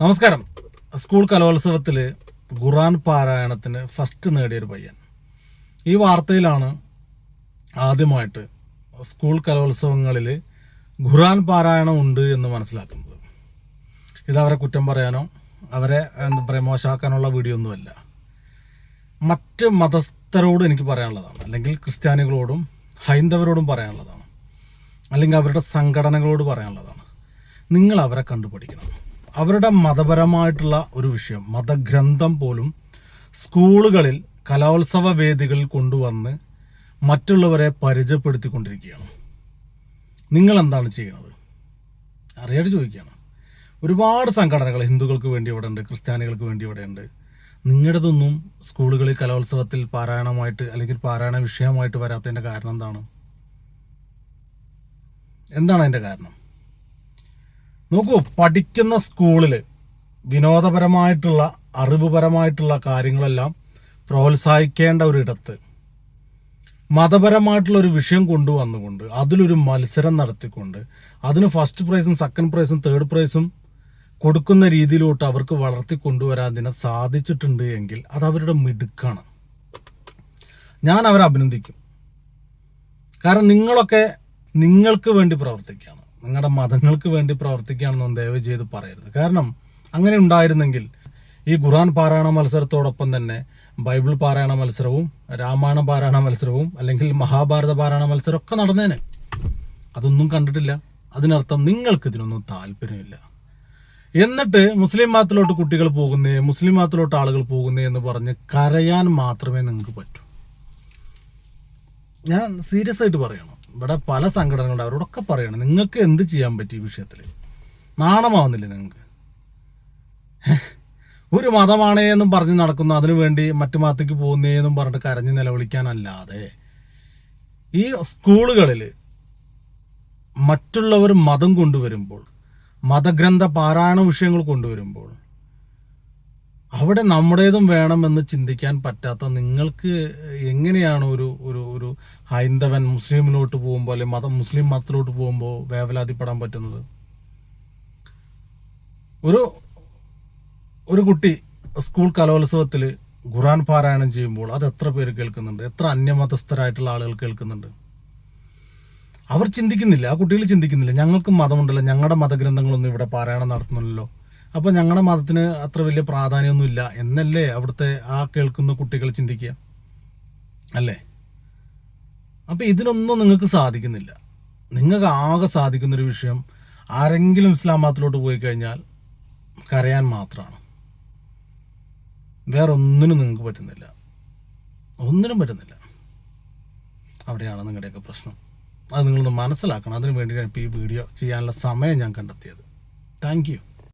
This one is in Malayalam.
നമസ്കാരം. സ്കൂൾ കലോത്സവത്തിൽ ഖുറാൻ പാരായണത്തിന് ഫസ്റ്റ് നേടിയൊരു പയ്യൻ. ഈ വാർത്തയിലാണ് ആദ്യമായിട്ട് സ്കൂൾ കലോത്സവങ്ങളിൽ ഖുറാൻ പാരായണം ഉണ്ട് എന്ന് മനസ്സിലാക്കുന്നത്. ഇത് അവരെ കുറ്റം പറയാനോ അവരെ എന്താ പറയുക മോശമാക്കാനുള്ള വീഡിയോ ഒന്നുമല്ല മറ്റ് മതസ്ഥരോട് എനിക്ക് പറയാനുള്ളതാണ്. അല്ലെങ്കിൽ ക്രിസ്ത്യാനികളോടും ഹൈന്ദവരോടും പറയാനുള്ളതാണ്. അല്ലെങ്കിൽ അവരുടെ സംഘടനകളോട് പറയാനുള്ളതാണ്. നിങ്ങൾ അവരെ കണ്ടുപിടിക്കണം. അവരുടെ മതപരമായിട്ടുള്ള ഒരു വിഷയം മതഗ്രന്ഥം പോലും സ്കൂളുകളിൽ കലോത്സവ വേദികളിൽ കൊണ്ടുവന്ന് മറ്റുള്ളവരെ പരിചയപ്പെടുത്തിക്കൊണ്ടിരിക്കുകയാണ്. നിങ്ങൾ എന്താണ് ചെയ്യുന്നത്? അറിയാതെ ചോദിക്കുകയാണ്. ഒരുപാട് സംഘടനകൾ ഹിന്ദുക്കൾക്ക് വേണ്ടി ഇവിടെ ഉണ്ട് ക്രിസ്ത്യാനികൾക്ക് വേണ്ടി ഇവിടെ ഉണ്ട് നിങ്ങളുടേതൊന്നും സ്കൂളുകളിൽ കലോത്സവത്തിൽ പാരായണമായിട്ട് അല്ലെങ്കിൽ പാരായണ വിഷയമായിട്ട് വരാത്തതിന്റെ കാരണം എന്താണ്? എന്താണ് അതിന്റെ കാരണം? നോക്കൂ പഠിക്കുന്ന സ്കൂളിൽ വിനോദപരമായിട്ടുള്ള അറിവുപരമായിട്ടുള്ള കാര്യങ്ങളെല്ലാം പ്രോത്സാഹിക്കേണ്ട ഒരിടത്ത് മതപരമായിട്ടുള്ള ഒരു വിഷയം കൊണ്ടുവന്നുകൊണ്ട് അതിലൊരു മത്സരം നടത്തിക്കൊണ്ട് അതിന് ഫസ്റ്റ് പ്രൈസും സെക്കൻഡ് പ്രൈസും തേർഡ് പ്രൈസും കൊടുക്കുന്ന രീതിയിലോട്ട് അവർക്ക് വളർത്തി കൊണ്ടുവരാൻ ഇതിനെ സാധിച്ചിട്ടുണ്ട് എങ്കിൽ അത് അവരുടെ മിടുക്കാണ്. ഞാൻ അവരെ അഭിനന്ദിക്കും. കാരണം നിങ്ങളൊക്കെ നിങ്ങൾക്ക് വേണ്ടി പ്രവർത്തിക്കുകയാണ്. നിങ്ങളുടെ മതങ്ങൾക്ക് വേണ്ടി പ്രവർത്തിക്കുകയാണെന്നൊന്നും ദയവ് ചെയ്ത് പറയരുത്. കാരണം അങ്ങനെ ഉണ്ടായിരുന്നെങ്കിൽ ഈ ഖുറാൻ പാരായണ മത്സരത്തോടൊപ്പം തന്നെ ബൈബിൾ പാരായണ മത്സരവും രാമായണ പാരായണ മത്സരവും അല്ലെങ്കിൽ മഹാഭാരത പാരായണ മത്സരം ഒക്കെ നടന്നേനെ. അതൊന്നും കണ്ടിട്ടില്ല. അതിനർത്ഥം നിങ്ങൾക്ക് ഇതിനൊന്നും താല്പര്യമില്ല. എന്നിട്ട് മുസ്ലിം മാത്തിലോട്ട് കുട്ടികൾ പോകുന്നേ മുസ്ലിം മാത്തിലോട്ട് ആളുകൾ പോകുന്നേ എന്ന് പറഞ്ഞ് കരയാൻ മാത്രമേ നിങ്ങൾക്ക് പറ്റൂ. ഞാൻ സീരിയസ് ആയിട്ട് പറയണം? ഇവിടെ പല സംഘടനകളുണ്ട്. അവരോടൊക്കെ പറയണം നിങ്ങൾക്ക് എന്ത് ചെയ്യാൻ പറ്റി ഈ വിഷയത്തിൽ നാണമാവുന്നില്ലേ നിങ്ങൾക്ക്? ഒരു മതമാണേ എന്നും പറഞ്ഞ് നടക്കുന്നു. അതിനു വേണ്ടി മറ്റു മതത്തേക്ക് പോകുന്നേ എന്നും പറഞ്ഞിട്ട് കരഞ്ഞ് നിലവിളിക്കാനല്ലാതെ ഈ സ്കൂളുകളിൽ മറ്റുള്ളവർ മതം കൊണ്ടുവരുമ്പോൾ മതഗ്രന്ഥ പാരായണ വിഷയങ്ങൾ കൊണ്ടുവരുമ്പോൾ അവിടെ നമ്മുടേതും വേണമെന്ന് ചിന്തിക്കാൻ പറ്റാത്ത നിങ്ങൾക്ക് എങ്ങനെയാണ് ഒരു ഒരു ഒരു ഹൈന്ദവൻ മുസ്ലിമിലോട്ട് പോകുമ്പോൾ അല്ലെങ്കിൽ മതം മുസ്ലിം മതത്തിലോട്ട് പോകുമ്പോൾ വേവലാതിപ്പെടാൻ പറ്റുന്നത്? ഒരു ഒരു കുട്ടി സ്കൂൾ കലോത്സവത്തിൽ ഖുറാൻ പാരായണം ചെയ്യുമ്പോൾ അത് എത്ര പേര് കേൾക്കുന്നുണ്ട്? എത്ര അന്യമതസ്ഥരായിട്ടുള്ള ആളുകൾ കേൾക്കുന്നുണ്ട്? അവർ ചിന്തിക്കുന്നില്ല ആ കുട്ടികൾ ചിന്തിക്കുന്നില്ല. ഞങ്ങൾക്ക് മതമുണ്ടല്ലോ ഞങ്ങളുടെ മതഗ്രന്ഥങ്ങളൊന്നും ഇവിടെ പാരായണം നടത്തുന്നില്ലല്ലോ. അപ്പോൾ ഞങ്ങളുടെ മതത്തിന് അത്ര വലിയ പ്രാധാന്യമൊന്നുമില്ല എന്നല്ലേ അവിടുത്തെ ആ കേൾക്കുന്ന കുട്ടികൾ ചിന്തിക്കുക? അല്ലേ? അപ്പോൾ ഇതിനൊന്നും നിങ്ങൾക്ക് സാധിക്കുന്നില്ല. നിങ്ങൾക്ക് ആകെ സാധിക്കുന്നൊരു വിഷയം ആരെങ്കിലും ഇസ്ലാം മതത്തിലോട്ട് പോയി കഴിഞ്ഞാൽ കരയാൻ മാത്രമാണ്. വേറെ ഒന്നിനും നിങ്ങൾക്ക് പറ്റുന്നില്ല. ഒന്നിനും പറ്റുന്നില്ല. അവിടെയാണ് നിങ്ങളുടെയൊക്കെ പ്രശ്നം. അത് നിങ്ങളൊന്ന് മനസ്സിലാക്കണം. അതിന് വേണ്ടിയിട്ടാണ് ഇപ്പോൾ ഈ വീഡിയോ ചെയ്യാനുള്ള സമയം ഞാൻ കണ്ടെത്തിയത്. താങ്ക്